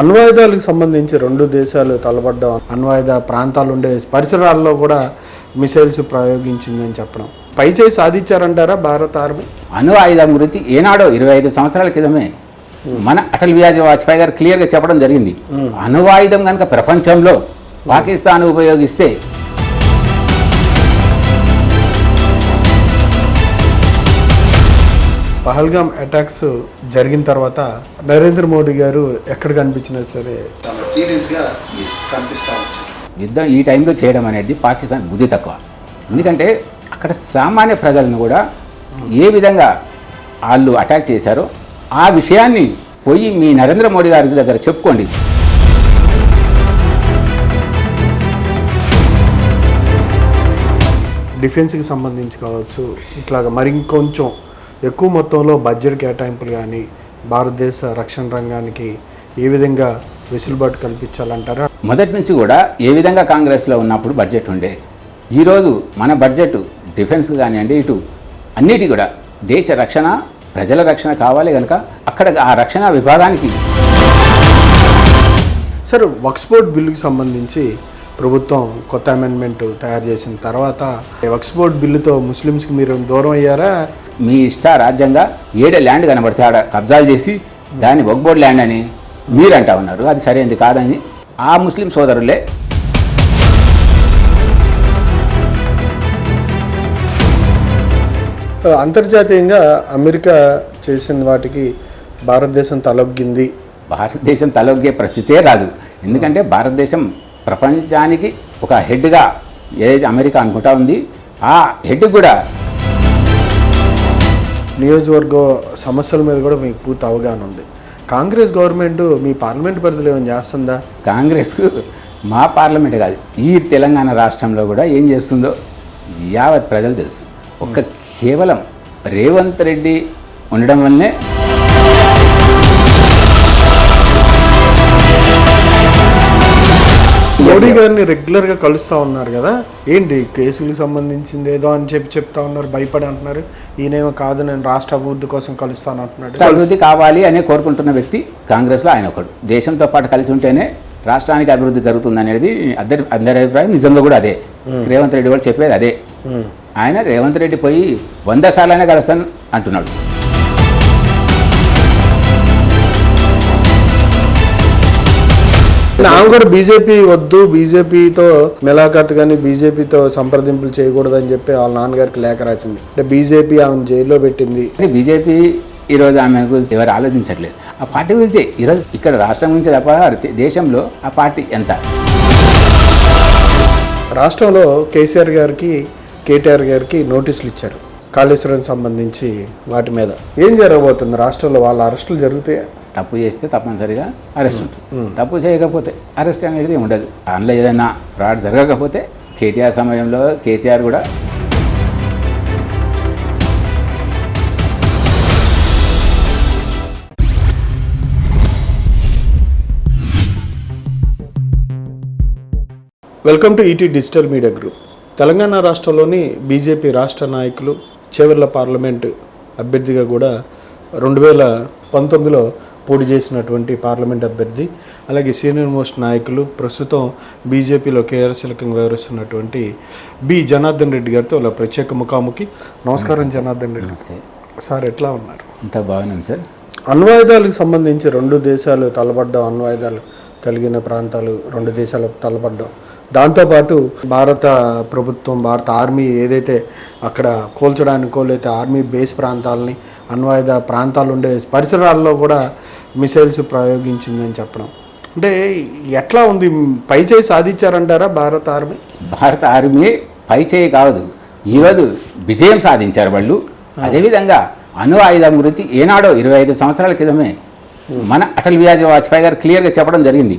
అణ్వాయుధాలకు సంబంధించి రెండు దేశాలు తలపడ్డం. అణ్వాయుధ ప్రాంతాలు ఉండే పరిసరాల్లో కూడా మిసైల్స్ ప్రయోగించిందని చెప్పడం. పై చేయి సాధించారంటారా భారత ఆర్మీ? అణు ఆయుధం గురించి ఏనాడో ఇరవై ఐదు సంవత్సరాల క్రితమే మన అటల్ బిహారీ వాజ్పేయి గారు క్లియర్గా చెప్పడం జరిగింది. అణు ఆయుధం కనుక ప్రపంచంలో పాకిస్తాన్ ఉపయోగిస్తే పహల్గామ్ అటాక్స్ జరిగిన తర్వాత నరేంద్ర మోడీ గారు ఎక్కడ కనిపించినా సరే చాలా సీరియస్గా కనిపిస్తా వచ్చారు. యుద్ధం ఈ టైంలో చేయడం అనేది పాకిస్తాన్ బుద్ధి తక్కువ. ఎందుకంటే అక్కడ సామాన్య ప్రజలను కూడా ఏ విధంగా వాళ్ళు అటాక్ చేశారో ఆ విషయాన్ని పోయి మీ నరేంద్ర మోడీ గారి దగ్గర చెప్పుకోండి. డిఫెన్స్కి సంబంధించి కావచ్చు ఇట్లాగా మరి ఇంకొంచెం ఎక్కువ మొత్తంలో బడ్జెట్ కేటాయింపులు కానీ భారతదేశ రక్షణ రంగానికి ఏ విధంగా వెసులుబాటు కల్పించాలంటారా? మొదటి నుంచి కూడా ఏ విధంగా కాంగ్రెస్లో ఉన్నప్పుడు బడ్జెట్ ఉండే? ఈరోజు మన బడ్జెట్ డిఫెన్స్ కానివ్వండి ఇటు అన్నిటి కూడా దేశ రక్షణ ప్రజల రక్షణ కావాలి కనుక అక్కడ ఆ రక్షణ విభాగానికి. సార్ వక్స్పోర్ట్ బిల్లుకి సంబంధించి ప్రభుత్వం కొత్త అమెండ్మెంట్ తయారు చేసిన తర్వాత వక్స్పోర్ట్ బిల్లుతో ముస్లిమ్స్కి మీరు దూరం అయ్యారా? మీ ఇష్ట రాజ్యంగా ఏడే ల్యాండ్ కనబడితే ఆడ కబ్జాలు చేసి దాన్ని ఒగ్బోర్డ్ ల్యాండ్ అని మీరు అంటా ఉన్నారు. అది సరైనది కాదని ఆ ముస్లిం సోదరులే. అంతర్జాతీయంగా అమెరికా చేసిన వాటికి భారతదేశం తలొగ్గింది. భారతదేశం తలొగ్గే పరిస్థితే రాదు. ఎందుకంటే భారతదేశం ప్రపంచానికి ఒక హెడ్గా ఏదైతే అమెరికా అనుకుంటా ఉంది ఆ హెడ్ కూడా నియోజకవర్గ సమస్యల మీద కూడా మీకు పూర్తి అవగాహన ఉంది. కాంగ్రెస్ గవర్నమెంట్ మీ పార్లమెంట్ పరిధిలో ఏమైనా చేస్తుందా? కాంగ్రెస్కు మా పార్లమెంట్ కాదు ఈ తెలంగాణ రాష్ట్రంలో కూడా ఏం చేస్తుందో యావత్ ప్రజలు తెలుసు. ఒక్క కేవలం రేవంత్ రెడ్డి ఉండడం వల్లనే మోడీ గారిని రెగ్యులర్గా కలుస్తా ఉన్నారు కదా. ఏంటి కేసులకు సంబంధించింది ఏదో అని చెప్పి చెప్తా ఉన్నారు భయపడి అంటున్నారు. ఈయనేమో కాదు నేను రాష్ట్ర అభివృద్ధి కోసం కలుస్తాను అంటున్నాడు. అభివృద్ధి కావాలి అనే కోరుకుంటున్న వ్యక్తి కాంగ్రెస్లో ఆయన ఒకడు. దేశంతో పాటు కలిసి ఉంటేనే రాష్ట్రానికి అభివృద్ధి జరుగుతుంది అనేది అందరి అందరి అభిప్రాయం నిజంగా కూడా అదే. రేవంత్ రెడ్డి వాళ్ళు చెప్పేది అదే. ఆయన రేవంత్ రెడ్డి పోయి వంద సార్లైనా కలుస్తాను అంటున్నాడు. ఆమె కూడా బీజేపీ వద్దు బీజేపీతో మెలాఖత్ కానీ బీజేపీతో సంప్రదింపులు చేయకూడదని చెప్పి వాళ్ళ నాన్నగారికి లేఖ రాసింది. అంటే బీజేపీ ఆమెను జైల్లో పెట్టింది. అంటే బీజేపీ ఈరోజు ఆమె గురించి ఎవరు ఆలోచించట్లేదు. ఆ పార్టీ గురించి ఈరోజు ఇక్కడ రాష్ట్రం గురించి తప్ప దేశంలో ఆ పార్టీ ఎంత? రాష్ట్రంలో కేసీఆర్ గారికి కేటీఆర్ గారికి నోటీసులు ఇచ్చారు. కాళేశ్వరం సంబంధించి వాటి మీద. ఏం జరగబోతుంది? రాష్ట్రంలో వాళ్ళ అరెస్టులు జరుగుతాయి? తప్పు చేస్తే తప్పనిసరిగా అరెస్ట్ ఉంటుంది. తప్పు చేయకపోతే అరెస్ట్ అనేది ఉండదు. అందులో ఏదైనా ఫ్రాడ్ జరగకపోతే కేటీఆర్ సమయంలో కేసీఆర్ కూడా welcome to ET digital media group Telangana రాష్ట్రంలోని బీజేపీ రాష్ట్ర నాయకులు చేవెళ్ళ పార్లమెంటు అభ్యర్థిగా కూడా రెండు వేల పంతొమ్మిదిలో పోటీ చేసినటువంటి పార్లమెంట్ అభ్యర్థి అలాగే సీనియర్ మోస్ట్ నాయకులు ప్రస్తుతం బీజేపీలో కేఆర్ఎస్ఎల్కంగా వ్యవహరిస్తున్నటువంటి బి. జనార్దన్ రెడ్డి గారితో వాళ్ళ ప్రత్యేక ముఖాముఖి. నమస్కారం జనార్దన్ రెడ్డి. సార్ ఎట్లా ఉన్నారు? ఇంత బాగున్నాం సార్. అణ్వాయుధాలకు సంబంధించి రెండు దేశాలు తలపడ్డం అణ్వాయుధాలు కలిగిన ప్రాంతాలు రెండు దేశాలు తలపడ్డం దాంతోపాటు భారత ప్రభుత్వం భారత ఆర్మీ ఏదైతే అక్కడ కోల్చడానికో లేకపోతే ఆర్మీ బేస్ ప్రాంతాలని అణ్వాయుధ ప్రాంతాలు ఉండే పరిసరాల్లో కూడా మిసైల్స్ ప్రయోగించిందని చెప్పడం. అంటే ఎట్లా ఉంది? పై చేయి సాధించారంటారా భారత ఆర్మీ? భారత ఆర్మీ పై చేయి కావదు ఈరోజు విజయం సాధించారు వాళ్ళు. అదేవిధంగా అణు ఆయుధం గురించి ఏనాడో ఇరవై ఐదు సంవత్సరాల క్రితమే మన అటల్ బిహారీ వాజ్పేయి గారు క్లియర్గా చెప్పడం జరిగింది.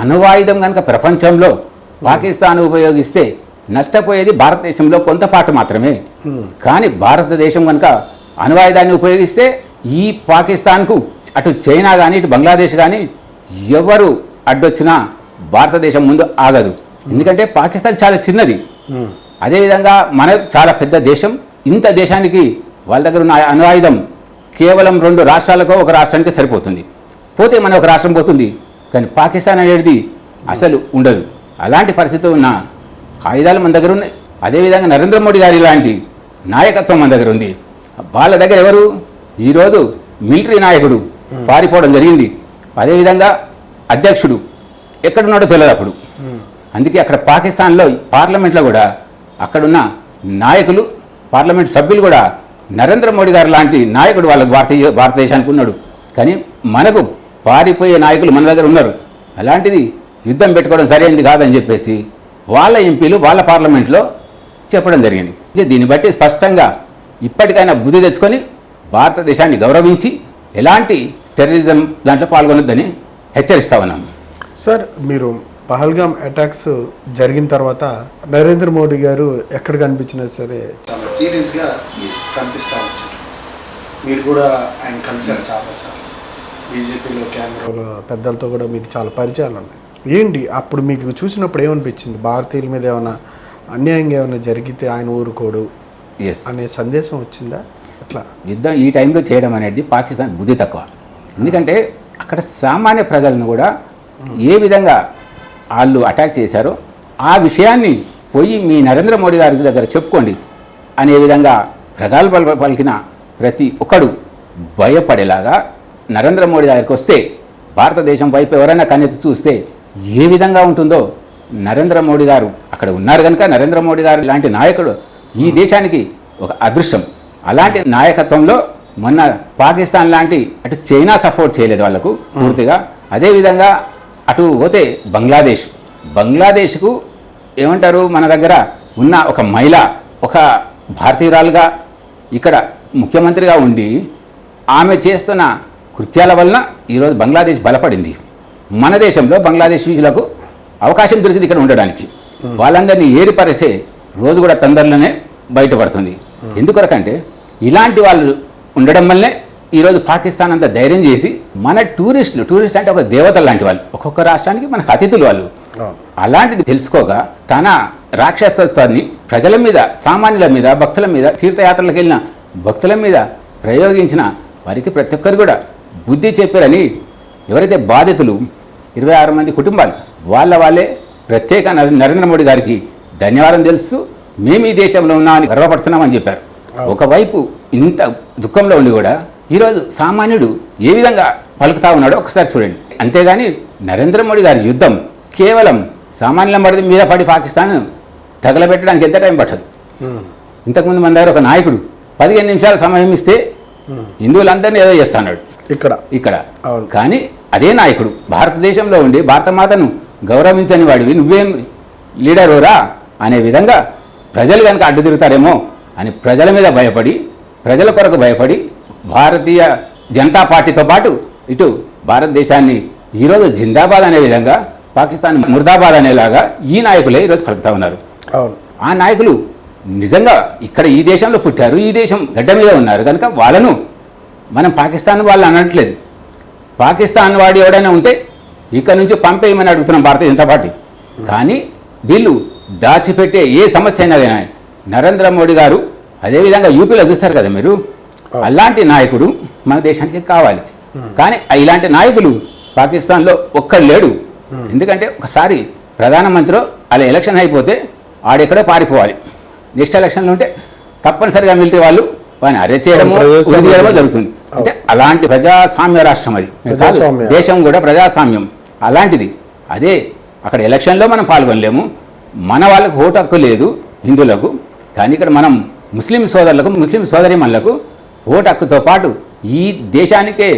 అణు ఆయుధం కనుక ప్రపంచంలో పాకిస్తాన్ ఉపయోగిస్తే నష్టపోయేది భారతదేశంలో కొంత పాటు మాత్రమే. కానీ భారతదేశం కనుక అణువాయుధాన్ని ఉపయోగిస్తే ఈ పాకిస్తాన్కు అటు చైనా కానీ ఇటు బంగ్లాదేశ్ కానీ ఎవరు అడ్డొచ్చినా భారతదేశం ముందు ఆగదు. ఎందుకంటే పాకిస్తాన్ చాలా చిన్నది. అదేవిధంగా మన చాలా పెద్ద దేశం ఇంత దేశానికి వాళ్ళ దగ్గర ఉన్న అణువాయుధం కేవలం రెండు రాష్ట్రాలకో ఒక రాష్ట్రానికి సరిపోతుంది. పోతే మన ఒక రాష్ట్రం పోతుంది. కానీ పాకిస్తాన్ అనేది అసలు ఉండదు. అలాంటి పరిస్థితి ఉన్న ఆయుధాలు మన దగ్గర ఉన్నాయి. అదేవిధంగా నరేంద్ర మోడీ గారి లాంటి నాయకత్వం మన దగ్గర ఉంది. వాళ్ళ దగ్గర ఎవరు? ఈరోజు మిలిటరీ నాయకుడు పారిపోవడం జరిగింది. అదేవిధంగా అధ్యక్షుడు ఎక్కడున్నాడో తెలియదు అప్పుడు. అందుకే అక్కడ పాకిస్తాన్లో పార్లమెంట్లో కూడా అక్కడున్న నాయకులు పార్లమెంట్ సభ్యులు కూడా నరేంద్ర మోడీ గారు లాంటి నాయకుడు వాళ్ళకు భారతీయ భారతదేశానికి ఉన్నాడు. కానీ మనకు పారిపోయే నాయకులు మన దగ్గర ఉన్నారు. అలాంటిది యుద్ధం పెట్టుకోవడం సరైనది కాదని చెప్పేసి వాళ్ళ ఎంపీలు వాళ్ళ పార్లమెంట్లో చెప్పడం జరిగింది. దీన్ని బట్టి స్పష్టంగా ఇప్పటికైనా బుద్ధి తెచ్చుకొని భారతదేశాన్ని గౌరవించి ఎలాంటి టెర్రరిజం దాంట్లో పాల్గొనొద్దని హెచ్చరిస్తా ఉన్నాం సార్ మీరు పహల్గామ్ అటాక్స్ జరిగిన తర్వాత నరేంద్ర మోడీ గారు ఎక్కడ కనిపించినా సరే చాలా సీరియస్గా కనిపిస్తూ వచ్చారు. మీరు కూడా ఆయన కలిసారు చాలా సార్ బీజేపీలో కేంద్రంలో పెద్దలతో కూడా మీకు చాలా పరిచయాలు ఉన్నాయి. ఏంటి? అప్పుడు మీకు చూసినప్పుడు ఏమనిపించింది? భారతీయుల మీద ఏమైనా అన్యాయంగా ఏమైనా జరిగితే ఆయన ఊరుకోడు అనే సందేశం వచ్చిందా? అట్లా. యుద్ధం ఈ టైంలో చేయడం అనేది పాకిస్తాన్ బుద్ధి తక్కువ. ఎందుకంటే అక్కడ సామాన్య ప్రజలను కూడా ఏ విధంగా వాళ్ళు అటాక్ చేశారో ఆ విషయాన్ని పోయి మీ నరేంద్ర మోడీ గారి దగ్గర చెప్పుకోండి అనే విధంగా ప్రగల్భాలు పలికిన ప్రతి ఒక్కడు భయపడేలాగా నరేంద్ర మోడీ దగ్గరికి వస్తే భారతదేశం వైపు ఎవరైనా కన్నెత్తి చూస్తే ఏ విధంగా ఉంటుందో నరేంద్ర మోడీ గారు అక్కడ ఉన్నారు కనుక నరేంద్ర మోడీ గారు లాంటి నాయకుడు ఈ దేశానికి ఒక అదృష్టం అలాంటి నాయకత్వంలో మొన్న పాకిస్తాన్ లాంటి అటు చైనా సపోర్ట్ చేయలేదు వాళ్ళకు పూర్తిగా. అదేవిధంగా అటు పోతే బంగ్లాదేశ్. బంగ్లాదేశ్కు ఏమంటారు మన దగ్గర ఉన్న ఒక మహిళ ఒక భారతీయురాలుగా ఇక్కడ ముఖ్యమంత్రిగా ఉండి ఆమె చేస్తున్న కృత్యాల వలన ఈరోజు బంగ్లాదేశ్ బలపడింది. మన దేశంలో బంగ్లాదేశీయులకు అవకాశం దొరికింది ఇక్కడ ఉండడానికి. వాళ్ళందరినీ ఏరిపరిసే రోజు కూడా తొందరలోనే బయటపడుతుంది. ఎందుకొరకంటే ఇలాంటి వాళ్ళు ఉండడం వల్లే ఈరోజు పాకిస్తాన్ అంత ధైర్యం చేసి మన టూరిస్టులు టూరిస్ట్ అంటే ఒక దేవత లాంటి వాళ్ళు ఒక్కొక్క రాష్ట్రానికి మనకు అతిథులు వాళ్ళు. అలాంటిది తెలుసుకోగా తన రాక్షసత్వాన్ని ప్రజల మీద సామాన్యుల మీద భక్తుల మీద తీర్థయాత్రలకు వెళ్ళిన భక్తుల మీద ప్రయోగించిన వారికి ప్రతి ఒక్కరు కూడా బుద్ధి చెప్పారని ఎవరైతే బాధితులు ఇరవై ఆరు మంది కుటుంబాలు వాళ్ళ వాళ్ళే ప్రత్యేక నరే- నరేంద్ర మోడీ గారికి ధన్యవాదం తెలుస్తూ మేము ఈ దేశంలో ఉన్నామని గర్వపడుతున్నామని చెప్పారు. ఒకవైపు ఇంత దుఃఖంలో ఉండి కూడా ఈరోజు సామాన్యుడు ఏ విధంగా పలుకుతా ఉన్నాడో ఒకసారి చూడండి. అంతేగాని నరేంద్ర మోడీ గారి యుద్ధం కేవలం సామాన్యుల మడి మీద పడి పాకిస్తాన్ తగలబెట్టడానికి ఎంత టైం పట్టదు. ఇంతకుముందు మన దగ్గర ఒక నాయకుడు పదిహేను నిమిషాల సమయం ఇస్తే హిందువులందరినీ ఏదో చేస్తాడు ఇక్కడ. ఇక్కడ. కానీ అదే నాయకుడు భారతదేశంలో ఉండి భారతమాతను గౌరవించని వాడివి. నువ్వేం లీడరురా అనే విధంగా ప్రజలు కనుక అడ్డు తిరుగుతారేమో అని ప్రజల మీద భయపడి ప్రజల కొరకు భయపడి భారతీయ జనతా పార్టీతో పాటు ఇటు భారతదేశాన్ని ఈరోజు జిందాబాద్ అనే విధంగా పాకిస్తాన్ ముర్దాబాద్ అనేలాగా ఈ నాయకులే ఈరోజు పలుకుతా ఉన్నారు. ఆ నాయకులు నిజంగా ఇక్కడ ఈ దేశంలో పుట్టారు ఈ దేశం గడ్డ మీద ఉన్నారు. కనుక వాళ్ళను మనం పాకిస్తాన్ వాళ్ళు అనట్లేదు. పాకిస్తాన్ వాడు ఎవడైనా ఉంటే ఇక్కడ నుంచి పంపేయమని అడుగుతున్నాం భారతీయ జనతా పార్టీ. కానీ వీళ్ళు దాచిపెట్టే ఏ సమస్య అయినా నరేంద్ర మోడీ గారు అదేవిధంగా యూపీలో చూస్తారు కదా మీరు? అలాంటి నాయకుడు మన దేశానికి కావాలి. కానీ ఇలాంటి నాయకులు పాకిస్తాన్లో ఒక్కడు లేడు. ఎందుకంటే ఒకసారి ప్రధానమంత్రి అలా ఎలక్షన్ అయిపోతే ఆడెక్కడో పారిపోవాలి. నెక్స్ట్ ఎలక్షన్లో ఉంటే తప్పనిసరిగా మిలిటరీ వాళ్ళు వాడిని అరెస్ట్ చేయడమో తీయడమో జరుగుతుంది. అంటే అలాంటి ప్రజాస్వామ్య రాష్ట్రం అది. దేశం కూడా ప్రజాస్వామ్యం. అలాంటిది. అదే అక్కడ ఎలక్షన్లో మనం పాల్గొనలేము. మన వాళ్ళకు ఓటు హక్కు లేదు హిందువులకు. కానీ ఇక్కడ మనం ముస్లిం సోదరులకు ముస్లిం సోదరిమణులకు ఓటు హక్కుతో పాటు ఈ దేశానికే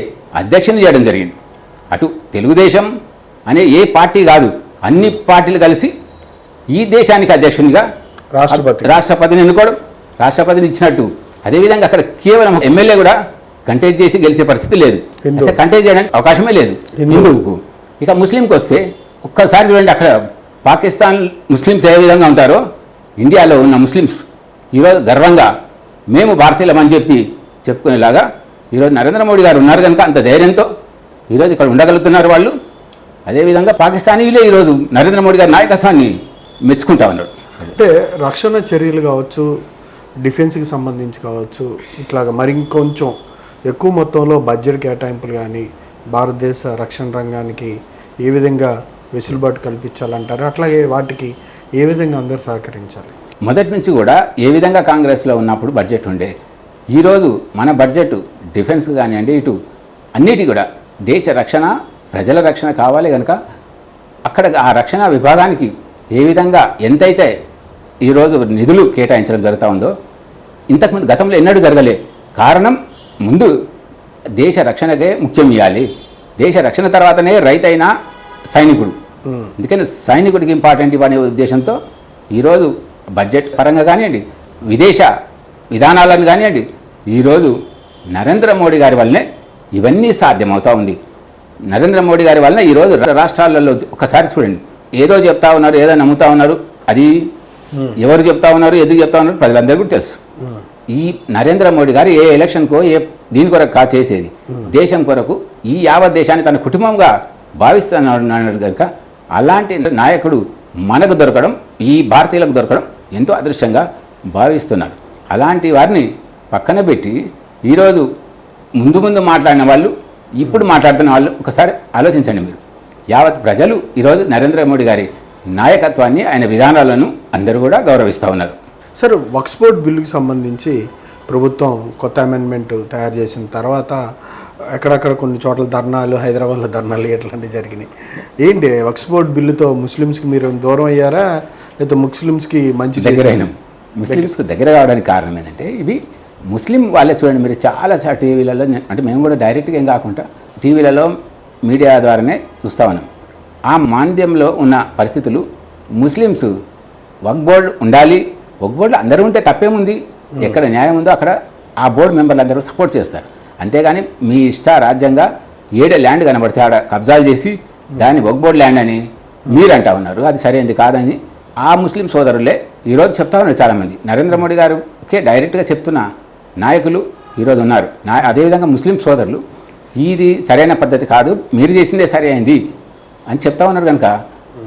అధ్యక్షుని చేయడం జరిగింది అటు తెలుగుదేశం అనే ఏ పార్టీ కాదు అన్ని పార్టీలు కలిసి ఈ దేశానికి అధ్యక్షునిగా రాష్ట్రపతి. రాష్ట్రపతిని ఎన్నుకోవడం రాష్ట్రపతిని ఇచ్చినట్టు అదేవిధంగా అక్కడ కేవలం ఎమ్మెల్యే కూడా కంటెస్ట్ చేసి గెలిచే పరిస్థితి లేదు. అసలు కంటెస్ట్ చేయడానికి అవకాశమే లేదు హిందూ. హిందువుకు ఇక ముస్లింకి వస్తే ఒక్కసారి చూడండి అక్కడ పాకిస్తాన్ ముస్లిమ్స్ ఏ విధంగా ఉంటారో ఇండియాలో ఉన్న ముస్లిమ్స్ ఈరోజు గర్వంగా మేము భారతీయులం అని చెప్పి చెప్పుకునేలాగా ఈరోజు నరేంద్ర మోడీ గారు ఉన్నారు కనుక అంత ధైర్యంతో ఈరోజు ఇక్కడ ఉండగలుగుతున్నారు వాళ్ళు. అదేవిధంగా పాకిస్తానీలే ఈరోజు నరేంద్ర మోడీ గారి నాయకత్వాన్ని మెచ్చుకుంటా ఉన్నారు. అంటే రక్షణ చర్యలు కావచ్చు డిఫెన్స్కి సంబంధించి కావచ్చు ఇట్లాగా మరి ఇంకొంచెం ఎక్కువ మొత్తంలో బడ్జెట్ కేటాయింపులు కానీ భారతదేశ రక్షణ రంగానికి ఏ విధంగా వెసులుబాటు కల్పించాలంటారు? అట్లాగే వాటికి ఏ విధంగా అందరూ సహకరించాలి? మొదటి నుంచి కూడా ఏ విధంగా కాంగ్రెస్లో ఉన్నప్పుడు బడ్జెట్ ఉండే ఈరోజు మన బడ్జెట్ డిఫెన్స్ కానివ్వండి ఇటు అన్నిటి కూడా దేశ రక్షణ ప్రజల రక్షణ కావాలి కనుక అక్కడ ఆ రక్షణ విభాగానికి ఏ విధంగా ఎంతైతే ఈరోజు నిధులు కేటాయించడం జరుగుతూ ఉందో ఇంతకుముందు గతంలో ఎన్నడూ జరగలే. కారణం ముందు దేశ రక్షణకే ముఖ్యం ఇవ్వాలి దేశ రక్షణ తర్వాతనే రైతైనా సైనికుడు. అందుకని సైనికుడికి ఇంపార్టెంట్ ఇవ్వనే ఉద్దేశంతో ఈరోజు బడ్జెట్ పరంగా కానివ్వండి విదేశ విధానాలను కానివ్వండి ఈరోజు నరేంద్ర మోడీ గారి వల్లనే ఇవన్నీ సాధ్యమవుతా ఉంది. నరేంద్ర మోడీ గారి వలన ఈరోజు రాష్ట్రాలలో ఒకసారి చూడండి ఏదో చెప్తా ఉన్నారు ఏదో నమ్ముతా ఉన్నారు అది ఎవరు చెప్తా ఉన్నారు ఎందుకు చెప్తా ఉన్నారు ప్రజలందరికీ కూడా తెలుసు. ఈ నరేంద్ర మోడీ గారు ఏ ఎలక్షన్కో ఏ దీని కొరకు కా చేసేది. దేశం కొరకు ఈ యావత్ దేశాన్ని తన కుటుంబంగా భావిస్తున్నాడు కనుక అలాంటి నాయకుడు మనకు దొరకడం ఈ భారతీయులకు దొరకడం ఎంతో అదృష్టంగా భావిస్తున్నారు. అలాంటి వారిని పక్కన పెట్టి ఈరోజు ముందు ముందు మాట్లాడిన వాళ్ళు ఇప్పుడు మాట్లాడుతున్న వాళ్ళు ఒకసారి ఆలోచించండి మీరు. యావత్ ప్రజలు ఈరోజు నరేంద్ర మోడీ గారి నాయకత్వాన్ని ఆయన విధానాలను అందరూ కూడా గౌరవిస్తూ ఉన్నారు. సార్ వక్స్పోర్ట్ బిల్లుకి సంబంధించి ప్రభుత్వం కొత్త అమెండ్మెంట్ తయారు చేసిన తర్వాత ఎక్కడక్కడ కొన్ని చోట్ల ధర్నాలు హైదరాబాద్లో ధర్నాలు ఇట్లాంటివి జరిగినాయి. ఏంటి వక్స్పోర్ట్ బిల్లుతో ముస్లిమ్స్కి మీరు దూరం అయ్యారా? లేకపోతే ముస్లిమ్స్కి మంచి దగ్గరైన. ముస్లిమ్స్కి దగ్గర కావడానికి కారణం ఏంటంటే ఇవి ముస్లిం వాళ్ళే చూడండి మీరు చాలా సార్ టీవీలలో అంటే మేము కూడా డైరెక్ట్గా ఏం కాకుండా టీవీలలో మీడియా ద్వారానే చూస్తా ఉన్నాం. ఆ మాంద్యంలో ఉన్న పరిస్థితులు ముస్లిమ్స్ వక్ బోర్డు ఉండాలి. వక్ బోర్డులో అందరూ ఉంటే తప్పేముంది? ఎక్కడ న్యాయం ఉందో అక్కడ ఆ బోర్డు మెంబర్లు అందరూ సపోర్ట్ చేస్తారు. అంతేగాని మీ ఇష్ట రాజ్యంగా ఏడే ల్యాండ్ కనబడితే ఆడ కబ్జాలు చేసి దాన్ని వక్ బోర్డు ల్యాండ్ అని మీరు అంటా ఉన్నారు. అది సరైనది కాదని ఆ ముస్లిం సోదరులే ఈరోజు చెప్తా ఉన్నారు చాలామంది. నరేంద్ర మోడీ గారుకే డైరెక్ట్గా చెప్తున్న నాయకులు ఈరోజు ఉన్నారు. నా అదేవిధంగా ముస్లిం సోదరులు ఇది సరైన పద్ధతి కాదు మీరు చేసిందే సరైనది అని చెప్తా ఉన్నారు కనుక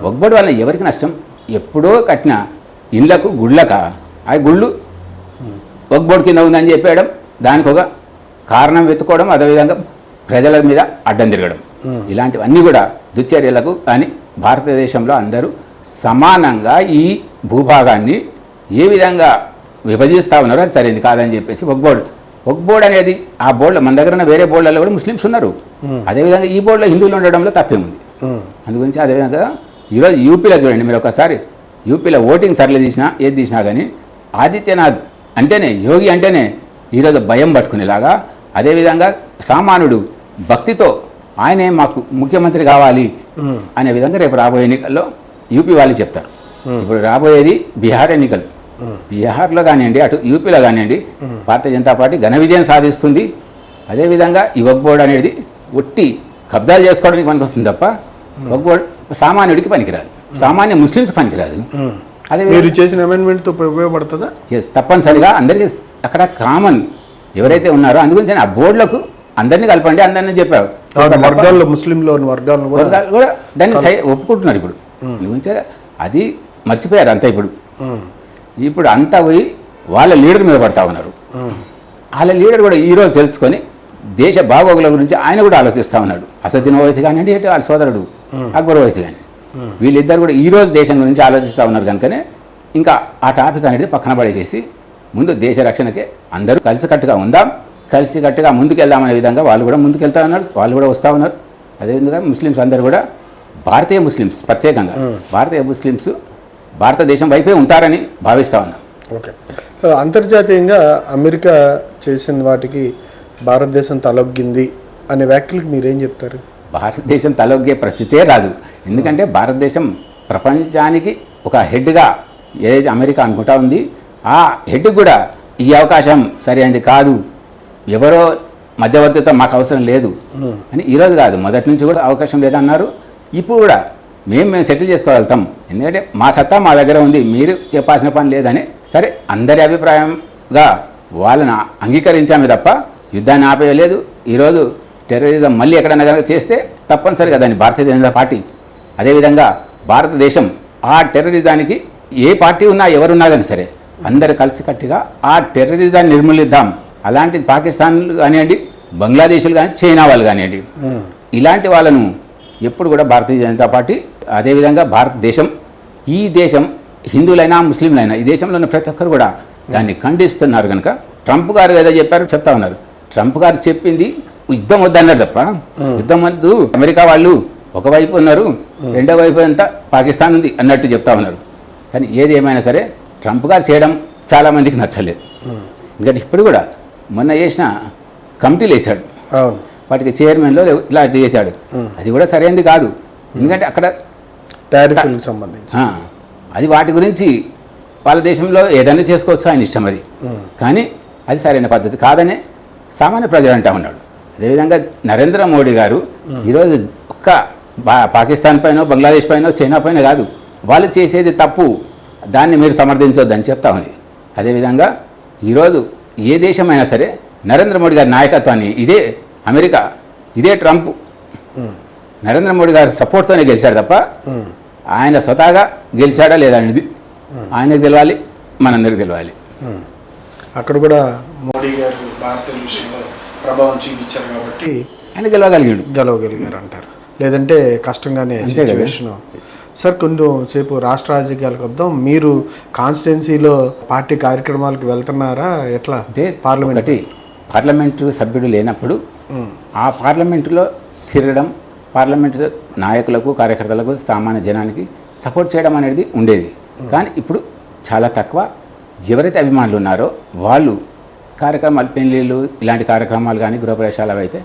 ఒక్కబడి వల్ల ఎవరికి నష్టం? ఎప్పుడో కట్టిన ఇళ్ళకు గుళ్ళక? ఆ గుళ్ళు ఒక్కబోర్డు కింద ఉందని చెప్పేయడం దానికి ఒక కారణం వెతుకోవడం అదేవిధంగా ప్రజల మీద అడ్డం తిరగడం. ఇలాంటివన్నీ కూడా దుశ్చర్యలకు కానీ భారతదేశంలో అందరూ సమానంగా ఈ భూభాగాన్ని ఏ విధంగా విభజిస్తూ ఉన్నారో అది సరైనది కాదని చెప్పేసి ఒక బోర్డు. ఒక బోర్డు అనేది ఆ బోర్డులో మన దగ్గర ఉన్న వేరే బోర్డులలో కూడా ముస్లిమ్స్ ఉన్నారు. అదేవిధంగా ఈ బోర్డులో హిందువులు ఉండడంలో తప్పేముంది? అందుగురించి అదేవిధంగా ఈరోజు యూపీలో చూడండి మీరు ఒకసారి. యూపీలో ఓటింగ్ సర్లే తీసినా ఏది తీసినా కానీ ఆదిత్యనాథ్ అంటేనే యోగి అంటేనే ఈరోజు భయం పట్టుకునేలాగా అదేవిధంగా సామాన్యుడు భక్తితో ఆయనే మాకు ముఖ్యమంత్రి కావాలి అనే విధంగా రేపు రాబోయే ఎన్నికల్లో యూపీ వాళ్ళు చెప్తారు. ఇప్పుడు రాబోయేది బీహార్ ఎన్నికలు. బీహార్లో కానివ్వండి అటు యూపీలో కానివ్వండి భారతీయ జనతా పార్టీ ఘన విజయం సాధిస్తుంది. అదేవిధంగా ఈ వక్ బోర్డు అనేది ఒట్టి కబ్జాలు చేసుకోవడానికి పనికి వస్తుంది తప్ప వక్ బోర్డు సామాన్యుడికి పనికిరాదు. సామాన్య ముస్లిమ్స్ పనికిరాదు. అదే మీరు చేసిన అమెండ్మెంట్తో ఉపయోగపడుతుందా? తప్పనిసరిగా అందరికీ అక్కడ కామన్ ఎవరైతే ఉన్నారో అందుగురించి ఆ బోర్డులకు అందరినీ కలపండి అందరినీ చెప్పారు. వర్గాల్లో కూడా వర్గాలు కూడా దాన్ని ఒప్పుకుంటున్నారు ఇప్పుడు. అందుగురించి అది మర్చిపోయారు అంతా ఇప్పుడు. ఇప్పుడు అంతా పోయి వాళ్ళ లీడర్ మీద పడతా ఉన్నారు. వాళ్ళ లీడర్ కూడా ఈరోజు తెలుసుకొని దేశ బాగోగుల గురించి ఆయన కూడా ఆలోచిస్తూ ఉన్నాడు. అసదుద్దీన్ ఓవైసీ కానివ్వండి ఇటు వాళ్ళ సోదరుడు అక్బర్ ఓవైసీ కానీ వీళ్ళిద్దరు కూడా ఈరోజు దేశం గురించి ఆలోచిస్తూ ఉన్నారు కనుకనే ఇంకా ఆ టాపిక్ అనేది పక్కన పడేసేసి ముందు దేశ రక్షణకే అందరూ కలిసికట్టుగా ఉందాం. కలిసికట్టుగా ముందుకెళ్దామనే విధంగా వాళ్ళు కూడా ముందుకెళ్తా ఉన్నారు. వాళ్ళు కూడా వస్తూ ఉన్నారు. అదేవిధంగా ముస్లిమ్స్ అందరూ కూడా భారతీయ ముస్లిమ్స్ ప్రత్యేకంగా భారతీయ ముస్లిమ్స్ భారతదేశం వైపే ఉంటారని భావిస్తూ ఉన్నాం. ఓకే. అంతర్జాతీయంగా అమెరికా చేసిన వాటికి భారతదేశం తలొగ్గింది అనే వ్యాఖ్యలకు మీరేం చెప్తారు? భారతదేశం తలొగ్గే పరిస్థితే రాదు. ఎందుకంటే భారతదేశం ప్రపంచానికి ఒక హెడ్గా ఏదైతే అమెరికా అనుకుంటా ఉంది ఆ హెడ్ కూడా ఈ అవకాశం సరైనది కాదు. ఎవరో మధ్యవర్తితో మాకు అవసరం లేదు. అని ఈరోజు కాదు మొదటి నుంచి కూడా అవకాశం లేదన్నారు. ఇప్పుడు కూడా మేము మేము సెటిల్ చేసుకోగలుగుతాం. ఎందుకంటే మా సత్తా మా దగ్గర ఉంది మీరు చెప్పాల్సిన పని లేదని. సరే అందరి అభిప్రాయంగా వాళ్ళని అంగీకరించామే తప్ప యుద్ధాన్ని ఆపేయలేదు. ఈరోజు టెర్రరిజం మళ్ళీ ఎక్కడైనా కనుక చేస్తే తప్పనిసరిగా దాన్ని భారతీయ జనతా పార్టీ అదేవిధంగా భారతదేశం ఆ టెర్రరిజానికి ఏ పార్టీ ఉన్నా ఎవరున్నా కానీ సరే అందరు కలిసికట్టుగా ఆ టెర్రరిజాన్ని నిర్మూలిద్దాం. అలాంటిది పాకిస్తాన్లు కానివ్వండి బంగ్లాదేశ్లు కానీ చైనా వాళ్ళు కానివ్వండి. ఇలాంటి వాళ్ళను ఎప్పుడు కూడా భారతీయ జనతా పార్టీ అదేవిధంగా భారతదేశం ఈ దేశం హిందువులైనా ముస్లింలైనా ఈ దేశంలో ఉన్న ప్రతి ఒక్కరు కూడా దాన్ని ఖండిస్తున్నారు కనుక ట్రంప్ గారు ఏదో చెప్పారు చెప్తా ఉన్నారు. ట్రంప్ గారు చెప్పింది యుద్ధం వద్దన్నారు తప్ప యుద్ధం వద్దు అమెరికా వాళ్ళు ఒకవైపు ఉన్నారు రెండో వైపు అంతా పాకిస్తాన్ ఉంది అన్నట్టు చెప్తా ఉన్నారు. కానీ ఏది ఏమైనా సరే ట్రంప్ గారు చేయడం చాలామందికి నచ్చలేదు. ఎందుకంటే ఇప్పుడు కూడా మొన్న చేసిన కమిటీలు వేశాడు. వాటికి చైర్మన్లో ఇలా చేశాడు. అది కూడా సరైనది కాదు. ఎందుకంటే అక్కడ టారిఫ్లకు సంబంధించి. అది వాటి గురించి వాళ్ళ దేశంలో ఏదైనా చేసుకోవచ్చు ఆయన ఇష్టం అది. కానీ అది సరైన పద్ధతి కాదనే సామాన్య ప్రజలు అంటా ఉన్నాడు. అదేవిధంగా నరేంద్ర మోడీ గారు ఈరోజు ఒక్క పాకిస్తాన్ పైన బంగ్లాదేశ్ పైన చైనా పైన కాదు. వాళ్ళు చేసేది తప్పు. దాన్ని మీరు సమర్థించొద్దని చెప్తా ఉంది. అదేవిధంగా ఈరోజు ఏ దేశమైనా సరే నరేంద్ర మోడీ గారి నాయకత్వాన్ని ఇదే అమెరికా ఇదే ట్రంప్ నరేంద్ర మోడీ గారి సపోర్ట్తోనే గెలిచాడు తప్ప. ఆయన స్వతహాగా గెలిచాడా లేదా అనేది ఆయనకు తెలియాలి మనందరికి తెలియాలి. అక్కడ కూడా మోడీ గారు భారతీయుల విషయంలో ప్రభావం చూపించారు కాబట్టి ఆయన గెలవగలిగాడు. గెలవగలిగారు అంటారు లేదంటే కష్టంగానే. సిచ్యువేషన్ సార్ కొంచెం సేపు రాష్ట్ర రాజకీయాలకు వద్దాం. మీరు కాన్స్టిట్యున్సీలో పార్టీ కార్యక్రమాలకు వెళ్తున్నారా? ఎట్లా? అంటే పార్లమెంట్ పార్లమెంటు సభ్యుడు లేనప్పుడు. ఆ పార్లమెంటులో తిరగడం పార్లమెంటు నాయకులకు కార్యకర్తలకు సామాన్య జనానికి సపోర్ట్ చేయడం అనేది ఉండేది. కానీ ఇప్పుడు చాలా తక్కువ. ఎవరైతే అభిమానులు ఉన్నారో వాళ్ళు కార్యక్రమాలు పెళ్ళిళ్ళు ఇలాంటి కార్యక్రమాలు కానీ గృహప్రవేశాలు అయితే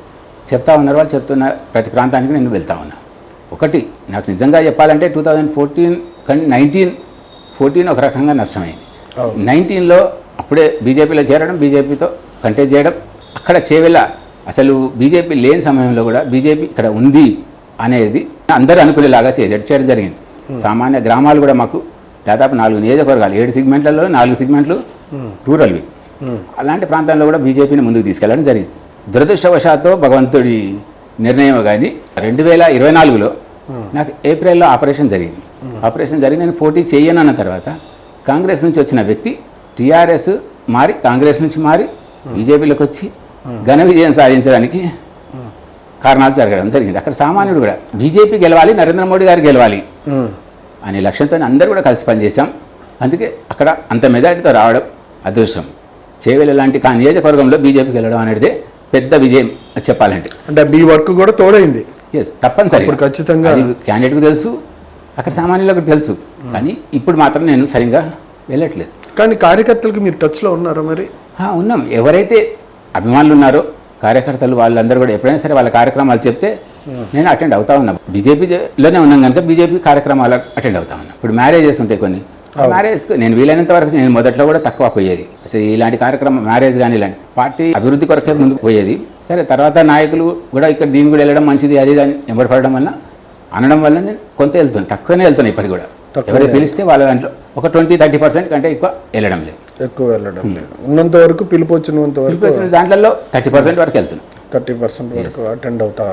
చెప్తా ఉన్నారు. వాళ్ళు చెప్తున్న ప్రతి ప్రాంతానికి నేను వెళ్తా ఉన్నా. ఒకటి. నాకు నిజంగా చెప్పాలంటే టూ థౌజండ్ ఫోర్టీన్ కానీ నైన్టీన్ ఫోర్టీన్ ఒక రకంగా నష్టమైంది. నైన్టీన్లో అప్పుడే బీజేపీలో చేరడం బీజేపీతో కంటెస్ట్ చేయడం అక్కడ చేవెళ్ళ అసలు బీజేపీ లేని సమయంలో కూడా బీజేపీ ఇక్కడ ఉంది అనేది అందరూ అనుకునేలాగా చేయడం చేయడం జరిగింది. సామాన్య గ్రామాలు కూడా మాకు దాదాపు నాలుగు నియోజకవర్గాలు ఏడు సిగ్మెంట్లలో నాలుగు సిగ్మెంట్లు రూరల్వి. అలాంటి ప్రాంతాల్లో కూడా బీజేపీని ముందుకు తీసుకెళ్ళడం జరిగింది. దురదృష్టవశాత్తు భగవంతుడి నిర్ణయం కానీ రెండు వేల ఇరవై నాలుగులో నాకు ఏప్రిల్లో ఆపరేషన్ జరిగింది. ఆపరేషన్ జరిగి నేను పోటీ చేయను అన్న తర్వాత కాంగ్రెస్ నుంచి వచ్చిన వ్యక్తి టీఆర్ఎస్ మారి కాంగ్రెస్ నుంచి మారి బీజేపీలోకి వచ్చి ఘన విజయం సాధించడానికి కారణాలు జరగడం జరిగింది. అక్కడ సామాన్యుడు కూడా బీజేపీ గెలవాలి నరేంద్ర మోడీ గారు గెలవాలి. అనే లక్ష్యంతో అందరూ కూడా కలిసి పనిచేశాం. అందుకే అక్కడ అంత మెజారిటీతో రావడం అదృష్టం. చేవెళ్ళ లాంటి కా నియోజకవర్గంలో బీజేపీకి వెళ్ళడం అనేది పెద్ద విజయం చెప్పాలంటే. అంటే మీ వర్క్ కూడా తోడైంది. ఎస్ తప్పనిసరి అప్పుడు ఖచ్చితంగా- క్యాండిడేట్కి తెలుసు అక్కడ సామాన్యులకు తెలుసు. కానీ ఇప్పుడు మాత్రం నేను సరిగ్గా వెళ్ళట్లేదు. కానీ కార్యకర్తలకు మీరు టచ్లో ఉన్నారా మరి? ఉన్నాం. ఎవరైతే అభిమానులు ఉన్నారో కార్యకర్తలు వాళ్ళందరూ కూడా ఎప్పుడైనా సరే వాళ్ళ కార్యక్రమాలు చెప్తే నేను అటెండ్ అవుతా ఉన్నా. బీజేపీలోనే ఉన్నాం కనుక బీజేపీ కార్యక్రమాలకు అటెండ్ అవుతా ఉన్నా. ఇప్పుడు మ్యారేజెస్ ఉంటాయి కొన్ని. మ్యారేజ్ నేను వీలైనంత వరకు నేను మొదట్లో కూడా తక్కువ పోయేది. అసలు ఇలాంటి కార్యక్రమం మ్యారేజ్ కానీ ఇలాంటి పార్టీ అభివృద్ధి కొరకే ముందుకు పోయేది. సరే తర్వాత నాయకులు కూడా ఇక్కడ దీని కూడా వెళ్ళడం మంచిది అది దాన్ని ఎంబడపడడం వల్ల అనడం వల్ల నేను కొంత వెళ్తున్నాను తక్కువనే వెళ్తాను ఇప్పటికి కూడా. ఎవరైతే పిలిస్తే వాళ్ళ దాంట్లో ఒక ట్వంటీ థర్టీ పర్సెంట్ కంటే ఎక్కువ వెళ్ళడం లేదు. ఎక్కువ వెళ్ళడం లేదు. ఉన్నంత వరకు పిలుపు వచ్చినంత వరకు పిలిపించిన దాంట్లో థర్టీ పర్సెంట్ వరకు వెళ్తున్నాను థర్టీ పర్సెంట్ వరకు అటెండ్ అవుతా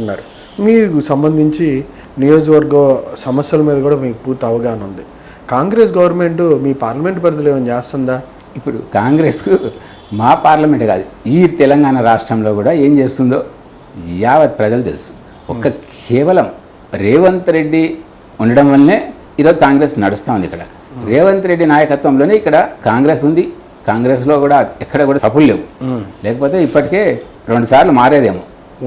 ఉన్నారు. మీకు సంబంధించి నియోజకవర్గ సమస్యల మీద కూడా మీకు పూర్తి అవగాహన ఉంది. కాంగ్రెస్ గవర్నమెంట్ మీ పార్లమెంట్ పరిధిలో ఏమైనా చేస్తుందా? ఇప్పుడు కాంగ్రెస్కు మా పార్లమెంట్ కాదు ఈ తెలంగాణ రాష్ట్రంలో కూడా ఏం చేస్తుందో యావత్ ప్రజలు తెలుసు. ఒక్క కేవలం రేవంత్ రెడ్డి ఉండడం వల్లనే ఈరోజు కాంగ్రెస్ నడుస్తూ ఉంది ఇక్కడ రేవంత్ రెడ్డి నాయకత్వంలోనే ఇక్కడ కాంగ్రెస్ ఉంది. కాంగ్రెస్లో కూడా ఎక్కడ కూడా సపులు లేవు. లేకపోతే ఇప్పటికే రెండు సార్లు మారేదేమో.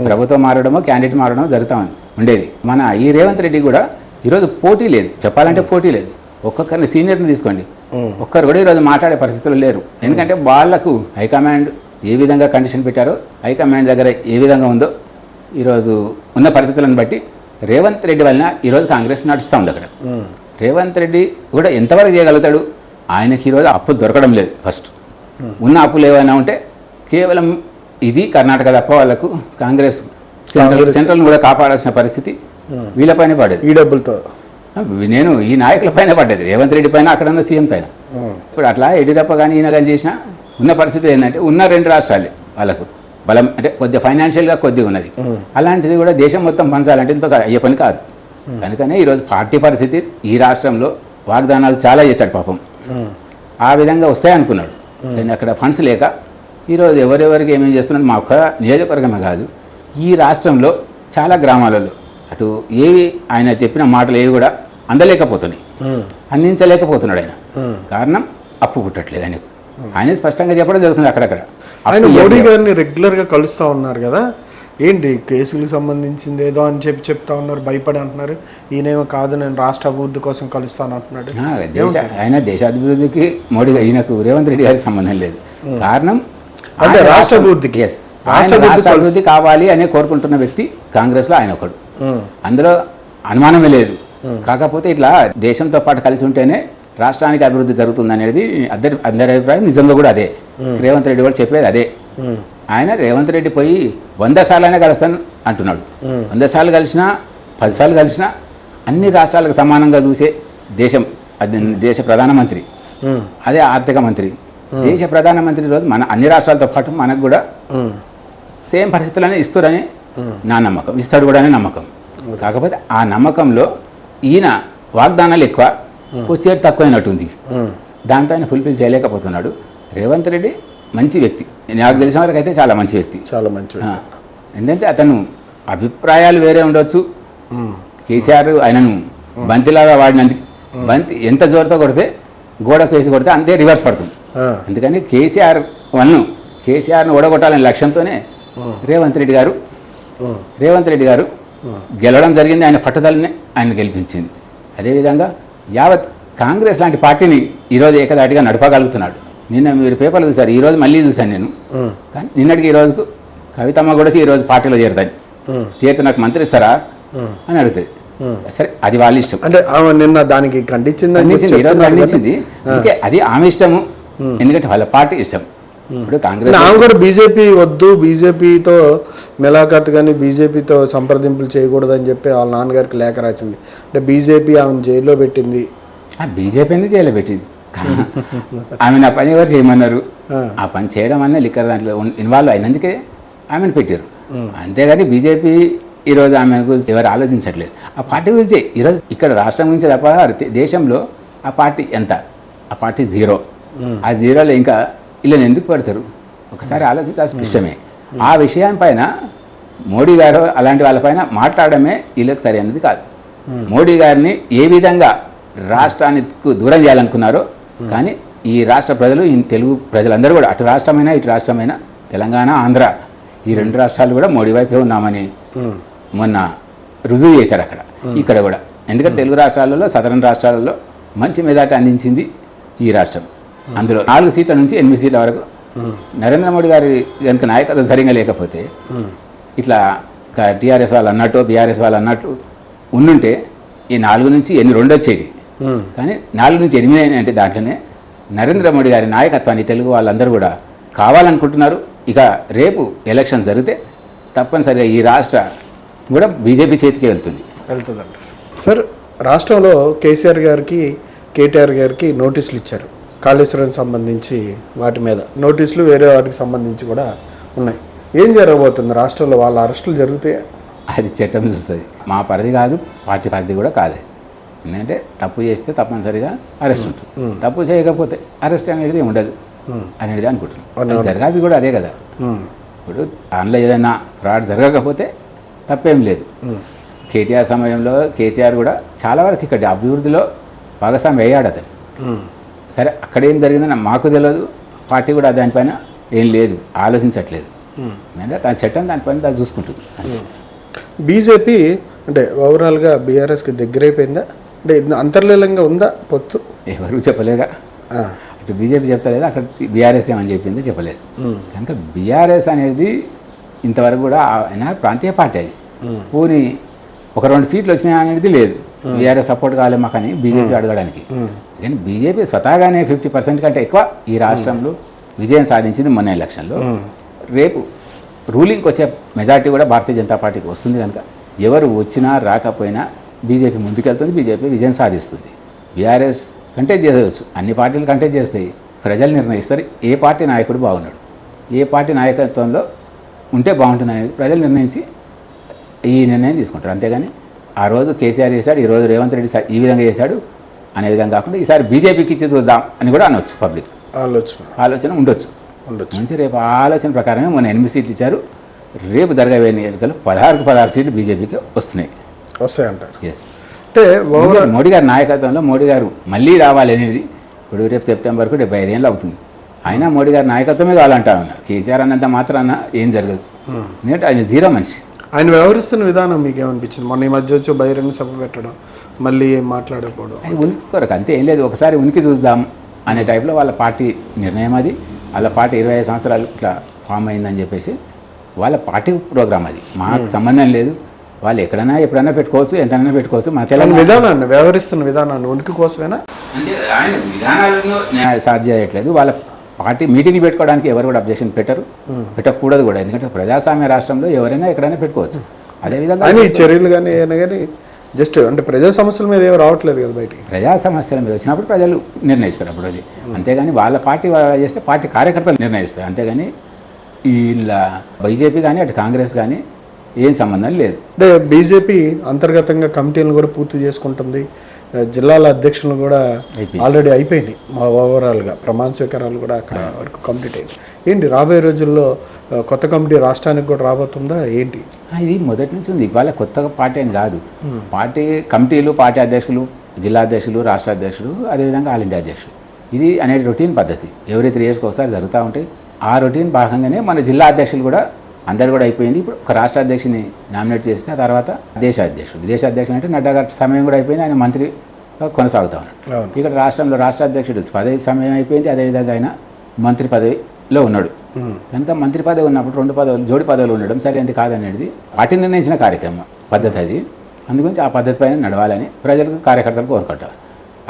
ప్రభుత్వం మారడమో క్యాండిడేట్ మారడమో జరుగుతూ ఉంది ఉండేది. మన ఈ రేవంత్ రెడ్డి కూడా ఈరోజు పోటీ లేదు. చెప్పాలంటే పోటీ లేదు. ఒక్కొక్కరిని సీనియర్ని తీసుకోండి. ఒక్కరు కూడా ఈరోజు మాట్లాడే పరిస్థితులు లేరు. ఎందుకంటే వాళ్ళకు హైకమాండ్ ఏ విధంగా కండిషన్ పెట్టారో హైకమాండ్ దగ్గర ఏ విధంగా ఉందో ఈరోజు ఉన్న పరిస్థితులను బట్టి రేవంత్ రెడ్డి వలన ఈరోజు కాంగ్రెస్ నడుస్తూ ఉంది అక్కడ. రేవంత్ రెడ్డి కూడా ఎంతవరకు చేయగలుగుతాడు? ఆయనకి ఈరోజు అప్పులు దొరకడం లేదు ఫస్ట్. ఉన్న అప్పులు ఏమైనా ఉంటే కేవలం ఇది కర్ణాటక తప్ప వాళ్ళకు కాంగ్రెస్ సెంట్రల్ సెంట్రల్ని కూడా కాపాడాల్సిన పరిస్థితి వీళ్ళపైనే పడేది. ఈ డబ్బులతో. నేను ఈ నాయకుల పైన పడ్డది. రేవంత్ రెడ్డి పైన అక్కడ ఉన్న సీఎం పైన. ఇప్పుడు అట్లా యడ్యూరప్ప కానీ ఈయన కానీ చేసిన ఉన్న పరిస్థితి ఏంటంటే ఉన్న రెండు రాష్ట్రాలే వాళ్ళకు. బలం అంటే కొద్దిగా ఫైనాన్షియల్గా కొద్దిగా ఉన్నది. అలాంటిది కూడా దేశం మొత్తం పంచాలంటే ఇంత అయ్యే పని కాదు. కనుకనే ఈరోజు పార్టీ పరిస్థితి ఈ రాష్ట్రంలో వాగ్దానాలు చాలా చేశాడు పాపం. ఆ. విధంగా వస్తాయనుకున్నాడు. కానీ అక్కడ ఫండ్స్ లేక ఈరోజు ఎవరెవరికి ఏమేమి చేస్తున్నాడు మా ఒక్క నియోజకవర్గమే కాదు ఈ రాష్ట్రంలో చాలా గ్రామాలలో అటు ఏవి ఆయన చెప్పిన మాటలు ఏవి కూడా అందలేకపోతున్నాయి. అందించలేకపోతున్నాడు ఆయన. కారణం అప్పు పుట్టట్లేదు ఆయనకు. ఆయన స్పష్టంగా చెప్పడం జరుగుతుంది అక్కడక్కడ. ఆయన మోడీ గారిని రెగ్యులర్గా కలుస్తా ఉన్నారు కదా. ఏంటి కేసులకు సంబంధించింది ఏదో అని చెప్పి చెప్తా ఉన్నారు భయపడి అంటున్నారు. ఈయనేమో కాదు నేను రాష్ట్ర అభివృద్ధి కోసం కలుస్తాను అంటున్నాడు. ఆయన దేశాభివృద్ధికి మోడీ ఈయనకు రేవంత్ రెడ్డి గారికి సంబంధం లేదు. కారణం అంటే రాష్ట్ర అభివృద్ధికి. రాష్ట్ర అభివృద్ధి కావాలి అనే కోరుకుంటున్న వ్యక్తి కాంగ్రెస్లో ఆయన ఒకడు. అందులో అనుమానమే లేదు. కాకపోతే ఇట్లా దేశంతో పాటు కలిసి ఉంటేనే రాష్ట్రానికి అభివృద్ధి జరుగుతుంది అనేది అందరి అందరి అభిప్రాయం. నిజంగా కూడా అదే. రేవంత్ రెడ్డి కూడా చెప్పేది అదే. ఆయన రేవంత్ రెడ్డి పోయి వంద సార్లైనా కలుస్తాను అంటున్నాడు. వంద సార్లు కలిసినా పదిసార్లు కలిసినా అన్ని రాష్ట్రాలకు సమానంగా చూసే దేశం అది దేశ ప్రధానమంత్రి. అదే ఆర్థిక మంత్రి. దేశ ప్రధానమంత్రి రోజు మన అన్ని రాష్ట్రాలతో పాటు మనకు కూడా సేమ్ పరిస్థితులనే ఇస్తారని నా నమ్మకం. ఇస్తాడు కూడా అనే నమ్మకం. కాకపోతే ఆ నమ్మకంలో ఈయన వాగ్దానాలు ఎక్కువ వచ్చేది తక్కువైనట్టుంది. దాంతో ఆయన ఫుల్ఫిల్ చేయలేకపోతున్నాడు. రేవంత్ రెడ్డి మంచి వ్యక్తి. నాకు తెలిసిన వరకు అయితే చాలా మంచి వ్యక్తి. చాలా మంచి ఎందుకంటే అతను అభిప్రాయాలు వేరే ఉండొచ్చు. కేసీఆర్ ఆయనను బంతిలాగా వాడినందుకు బంతి ఎంత జోరుతో కొడితే గోడకు వేసి కొడితే అంతే రివర్స్ పడుతుంది. అందుకని కేసీఆర్ వన్ను కేసీఆర్ను ఓడగొట్టాలనే లక్ష్యంతోనే రేవంత్ రెడ్డి గారు రేవంత్ రెడ్డి గారు గెలవడం జరిగింది ఆయన పట్టుదలని ఆయన గెలిపించింది. అదేవిధంగా యావత్ కాంగ్రెస్ లాంటి పార్టీని ఈరోజు ఏకదాటిగా నడపగలుగుతున్నాడు. నిన్న మీరు పేపర్లు చూసారు ఈరోజు మళ్ళీ చూశాను నేను. కానీ నిన్నటికి ఈ రోజుకు కవితమ్మ కూడా ఈరోజు పార్టీలో చేరుతాను చేరితే నాకు మంత్రి ఇస్తారా. అని అడుగుతుంది. సరే అది వాళ్ళ ఇష్టం. అంటే నిన్న దానికి ఖండించింది ఈరోజు. ఖండించింది. అందుకే అది ఆమె ఇష్టము. ఎందుకంటే వాళ్ళ పార్టీ ఇష్టం. ఇప్పుడు కాంగ్రెస్ ఆమె కూడా బీజేపీ వద్దు బీజేపీతో మెలాఖత్ కానీ బీజేపీతో సంప్రదింపులు చేయకూడదని చెప్పి వాళ్ళ నాన్నగారికి లేఖ రాసింది. అంటే బీజేపీ ఆమెను జైల్లో పెట్టింది. ఆ బీజేపీ చేయలే పెట్టింది? ఆమె నా పని ఎవరు చేయమన్నారు? ఆ. పని చేయడం వల్ల లిక్కర్ దాంట్లో ఇన్వాల్వ్ అయినందుకే ఆమెను పెట్టారు అంతేగాని బీజేపీ ఈరోజు ఆమె గురించి ఎవరు ఆలోచించట్లేదు. ఆ పార్టీ గురించి ఈరోజు ఇక్కడ రాష్ట్రం గురించి తప్ప దేశంలో ఆ పార్టీ ఎంత? ఆ పార్టీ జీరో. ఆ జీరోలో ఇంకా వీళ్ళని ఎందుకు పెడతారు? ఒకసారి ఆలోచించాల్సిన విషయమే ఆ విషయం పైన మోడీ గారు అలాంటి వాళ్ళపైన మాట్లాడమే వీళ్ళకి సరి అనేది కాదు. మోడీ గారిని ఏ విధంగా రాష్ట్రానికి దూరం చేయాలనుకున్నారో కానీ ఈ రాష్ట్ర ప్రజలు ఈ తెలుగు ప్రజలందరూ కూడా అటు రాష్ట్రమైనా ఇటు రాష్ట్రమైనా తెలంగాణ ఆంధ్ర ఈ రెండు రాష్ట్రాలు కూడా మోడీ వైపే ఉన్నామని ఉమ్, మొన్న రుజువు చేశారు అక్కడ. ఇక్కడ కూడా. ఎందుకంటే తెలుగు రాష్ట్రాలలో సదరన్ రాష్ట్రాలలో మంచి మెజార్టీ అందించింది ఈ రాష్ట్రం. అందులో నాలుగు సీట్ల నుంచి ఎనిమిది సీట్ల వరకు. నరేంద్ర మోడీ గారి కనుక నాయకత్వం సరిగా లేకపోతే ఇట్లా టీఆర్ఎస్ వాళ్ళు అన్నట్టు బీఆర్ఎస్ వాళ్ళు అన్నట్టు ఉండుంటే ఈ నాలుగు నుంచి ఎన్ని రెండు వచ్చేటి కానీ నాలుగు నుంచి ఎనిమిది అయినాయి అంటే దాంట్లోనే నరేంద్ర మోడీ గారి నాయకత్వాన్ని తెలుగు వాళ్ళందరూ కూడా కావాలనుకుంటున్నారు. ఇక రేపు ఎలక్షన్ జరిగితే తప్పనిసరిగా ఈ రాష్ట్ర కూడా బీజేపీ చేతికే వెళ్తుంది. వెళ్తుందంట. సార్ రాష్ట్రంలో కేసీఆర్ గారికి కేటీఆర్ గారికి నోటీసులు ఇచ్చారు. కాళేశ్వరం సంబంధించి వాటి మీద. నోటీసులు వేరే వాటికి సంబంధించి కూడా ఉన్నాయి. ఏం జరగబోతుంది? రాష్ట్రంలో వాళ్ళ అరెస్టులు జరుగుతాయా? అది చట్టం చూస్తుంది. మా పరిధి కాదు పార్టీ పరిధి కూడా కాదు. ఎందుకంటే తప్పు చేస్తే తప్పనిసరిగా అరెస్ట్ ఉంటుంది. తప్పు చేయకపోతే అరెస్ట్ అనేది ఉండదు అనేది అనుకుంటున్నాం. అది జరగాది కూడా అదే కదా. ఇప్పుడు దానిలో ఏదైనా ఫ్రాడ్ జరగకపోతే తప్పేం లేదు. కేటీఆర్ సమయంలో కేసీఆర్ కూడా చాలా వరకు ఇక్కడ అభివృద్ధిలో భాగస్వామి అయ్యాడు అతను. సరే అక్కడ ఏం జరిగిందని మాకు తెలియదు పార్టీ కూడా దానిపైన ఏం లేదు ఆలోచించట్లేదు. ఉమ్. అంటే తన చట్టం దానిపైన దాన్ని చూసుకుంటుంది. బీజేపీ అంటే ఓవరాల్గా బీఆర్ఎస్కి దగ్గరైపోయిందా? అంటే ఇది అంతర్లీనంగా ఉందా పొత్తు? ఎవరు చెప్పలేగా? ఆ, అటు బీజేపీ చెప్తలేదు? అక్కడ బీఆర్ఎస్ ఏమని చెప్పింది చెప్పలేదు. ఉమ్, కనుక బీఆర్ఎస్ అనేది ఇంతవరకు కూడా ఆయన ప్రాంతీయ పార్టీ అది. పోనీ ఒక రెండు సీట్లు వచ్చినాయి అనేది లేదు. బీఆర్ఎస్ సపోర్ట్ కాలే మాకని బీజేపీ అడగడానికి. కానీ బీజేపీ స్వతహాగానే ఫిఫ్టీ పర్సెంట్ కంటే ఎక్కువ ఈ రాష్ట్రంలో విజయం సాధించింది మొన్న ఎలక్షన్లో. రేపు రూలింగ్కి వచ్చే మెజార్టీ కూడా భారతీయ జనతా పార్టీకి వస్తుంది కనుక ఎవరు వచ్చినా రాకపోయినా బీజేపీ ముందుకెళ్తుంది బీజేపీ విజయం సాధిస్తుంది. బీఆర్ఎస్ కంటెస్ట్ చేయవచ్చు అన్ని పార్టీలు కంటెస్ట్ చేస్తాయి ప్రజలు నిర్ణయిస్తారు ఏ పార్టీ నాయకుడు బాగున్నాడు. ఏ పార్టీ నాయకత్వంలో ఉంటే బాగుంటుంది అనేది ప్రజలు నిర్ణయించి ఈ నిర్ణయం తీసుకుంటారు. అంతేగాని ఆ రోజు కేసీఆర్ చేశాడు ఈ రోజు రేవంత్ రెడ్డి ఈ విధంగా చేశాడు అనే విధంగా కాకుండా ఈసారి బీజేపీకి ఇచ్చి చూద్దాం అని కూడా అనొచ్చు పబ్లిక్. ఆలోచన. ఆలోచన ఉండొచ్చు. ఉండొచ్చు. మంచి రేపు ఆలోచన ప్రకారమే మొన్న ఎనిమిది సీట్లు ఇచ్చారు. రేపు జరగబోయే ఎన్నికలు పదహారుకు పదహారు సీట్లు బీజేపీకి వస్తున్నాయి. వస్తాయంటారు. ఎస్ అంటే మోడీ గారి నాయకత్వంలో మోడీ గారు మళ్ళీ రావాలి అనేది ఇప్పుడు రేపు సెప్టెంబర్కు డెబ్బై ఐదేళ్ళు అవుతుంది. అయినా మోడీ గారి నాయకత్వమే కావాలంటా ఉన్నారు. కేసీఆర్ అన్నంత మాత్రాన ఏం జరగదు. ఎందుకంటే ఆయన జీరో మనిషి. ఆయన వ్యవహరిస్తున్న విధానం మీకు ఏమనిపించింది మొన్న ఈ మధ్య వచ్చి బహిరంగ సభ పెట్టడం మళ్ళీ ఏం మాట్లాడకపోవడం అది ఉనికి కొరకు అంతే ఏం లేదు ఒకసారి ఉనికి చూద్దాం అనే టైప్లో వాళ్ళ పార్టీ నిర్ణయం అది. వాళ్ళ పార్టీ ఇరవై ఐదు సంవత్సరాలు ఇట్లా ఫామ్ అయిందని చెప్పేసి వాళ్ళ పార్టీ ప్రోగ్రామ్ అది. మాకు సంబంధం లేదు. వాళ్ళు ఎక్కడైనా ఎప్పుడైనా పెట్టుకోవచ్చు ఎంతైనా పెట్టుకోవచ్చు మన ఆయన తెలంగాణ విధానాన్ని వ్యవహరిస్తున్న విధానాన్ని ఉనికి కోసమేనా? అంటే ఆయన విధానాలను సాధ్యం చేయట్లేదు. వాళ్ళ పార్టీ మీటింగ్లు పెట్టుకోవడానికి ఎవరు కూడా అబ్జెక్షన్ పెట్టరు. పెట్టకూడదు కూడా. ఎందుకంటే ప్రజాస్వామ్య రాష్ట్రంలో ఎవరైనా ఎక్కడైనా పెట్టుకోవచ్చు. అదేవిధంగా చర్యలు కానీ ఏమైనా కానీ జస్ట్ అంటే ప్రజా సమస్యల మీద ఏం రావట్లేదు కదా బయటికి. ప్రజా సమస్యల మీద వచ్చినప్పుడు ప్రజలు నిర్ణయిస్తారు అప్పుడు అది. అంతేగాని వాళ్ళ పార్టీ చేస్తే పార్టీ కార్యకర్తలు నిర్ణయిస్తారు. అంతేగాని వీళ్ళ బీజేపీ కానీ అటు కాంగ్రెస్ కానీ ఏం సంబంధం లేదు. అంటే బీజేపీ అంతర్గతంగా కమిటీలను కూడా పూర్తి చేసుకుంటుంది. జిల్లాల అధ్యక్షులు కూడా అయిపోయింది. ఆల్రెడీ అయిపోయినాయి మా ఓవరాల్గా ప్రమాణ స్వీకారాలు కూడా అక్కడ వరకు కంప్లీట్ అయింది ఏంటి రాబోయే రోజుల్లో కొత్త కమిటీ రాష్ట్రానికి కూడా రాబోతుందా? ఏంటి? ఇది మొదటి నుంచి ఉంది. ఇవాళ కొత్తగా పార్టీ అని కాదు. పార్టీ కమిటీలు పార్టీ అధ్యక్షులు జిల్లా అధ్యక్షులు రాష్ట్ర అధ్యక్షులు అదేవిధంగా ఆల్ ఇండియా అధ్యక్షులు. ఇది అనేది రొటీన్ పద్ధతి. ఎవరి త్రీ ఇయర్స్కి ఒకసారి జరుగుతూ ఉంటాయి ఆ రొటీన్ భాగంగానే మన జిల్లా అధ్యక్షులు కూడా అందరు కూడా అయిపోయింది. ఇప్పుడు ఒక రాష్ట్ర అధ్యక్షుని నామినేట్ చేస్తే ఆ తర్వాత దేశ అధ్యక్షుడు దేశ అధ్యక్షుడు అంటే నడ్డా గారి సమయం కూడా అయిపోయింది. ఆయన మంత్రిగా కొనసాగుతా ఉన్నాడు. ఇక్కడ రాష్ట్రంలో రాష్ట్ర అధ్యక్షుడు పదవి సమయం అయిపోయింది. అదేవిధంగా ఆయన మంత్రి పదవిలో ఉన్నాడు. కనుక మంత్రి పదవి ఉన్నప్పుడు రెండు పదవులు జోడి పదవులు ఉండడం సరే అది కాదనేది పార్టీ నిర్ణయించిన కార్యక్రమం పద్ధతి అది. అందుగురించి ఆ పద్ధతి పైన నడవాలని ప్రజలకు కార్యకర్తలు కోరుకుంటారు.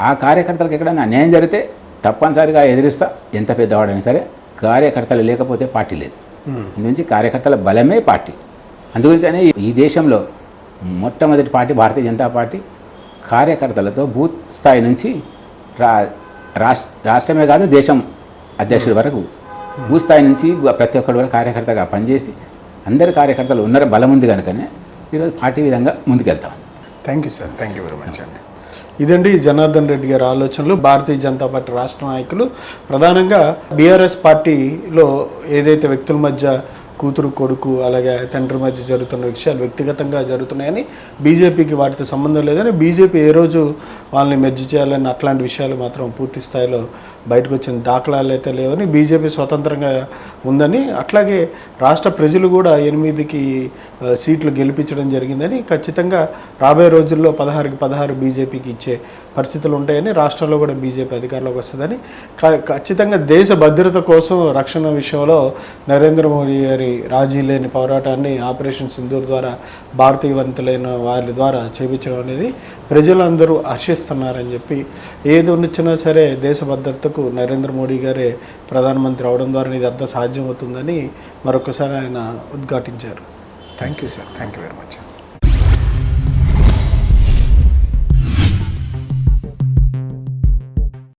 ఆ కార్యకర్తలకు ఎక్కడైనా అన్యాయం జరిగితే తప్పనిసరిగా ఎదిరిస్తా. ఎంత పెద్దవాడైనా సరే కార్యకర్తలు లేకపోతే పార్టీ లేదు. నుంచి కార్యకర్తల బలమే పార్టీ. అందుగురించనే ఈ దేశంలో మొట్టమొదటి పార్టీ భారతీయ జనతా పార్టీ కార్యకర్తలతో బూత్ స్థాయి నుంచి రా రాష్ట్ర రాష్ట్రమే కాదు దేశం అధ్యక్షుడి వరకు భూ స్థాయి నుంచి ప్రతి ఒక్కరు కూడా కార్యకర్తగా పనిచేసి అందరి కార్యకర్తలు ఉన్నారు బలం ఉంది కనుకనే ఈరోజు పార్టీ విధంగా ముందుకెళ్తాం. Thank you sir thank you very much అండి ఇదండి జనార్దన్ రెడ్డి గారి ఆలోచనలు. భారతీయ జనతా పార్టీ రాష్ట్ర నాయకులు. ప్రధానంగా బీఆర్ఎస్ పార్టీలో ఏదైతే వ్యక్తుల మధ్య కూతురు కొడుకు అలాగే తండ్రి మధ్య జరుగుతున్న విషయాలు వ్యక్తిగతంగా జరుగుతున్నాయని బీజేపీకి వాటితో సంబంధం లేదని బీజేపీ ఏ రోజు వాళ్ళని మెర్జి చేయాలని అట్లాంటి విషయాలు మాత్రం పూర్తి స్థాయిలో బయటకు వచ్చిన దాఖలాలు అయితే లేవని బీజేపీ స్వతంత్రంగా ఉందని అట్లాగే రాష్ట్ర ప్రజలు కూడా ఎనిమిదికి సీట్లు గెలిపించడం జరిగిందని ఖచ్చితంగా రాబోయే రోజుల్లో పదహారుకి పదహారు బీజేపీకి ఇచ్చే పరిస్థితులు ఉంటాయని రాష్ట్రంలో కూడా బీజేపీ అధికారంలోకి వస్తుందని. ఖచ్చితంగా దేశ భద్రత కోసం రక్షణ విషయంలో నరేంద్ర మోడీ గారి రాజీ లేని పోరాటాన్ని ఆపరేషన్ సింధూర్ ద్వారా భారతీయవంతులైన వారి ద్వారా చేపించడం అనేది ప్రజలందరూ హర్షిస్తున్నారని చెప్పి ఏది ఉన్నచ్చినా సరే దేశ భద్రతకు నరేంద్ర మోడీ గారే ప్రధానమంత్రి అవడం ద్వారా ఇది అంతా సాధ్యమవుతుందని మరొకసారి ఆయన ఉద్ఘాటించారు. Thank you sir thank you very much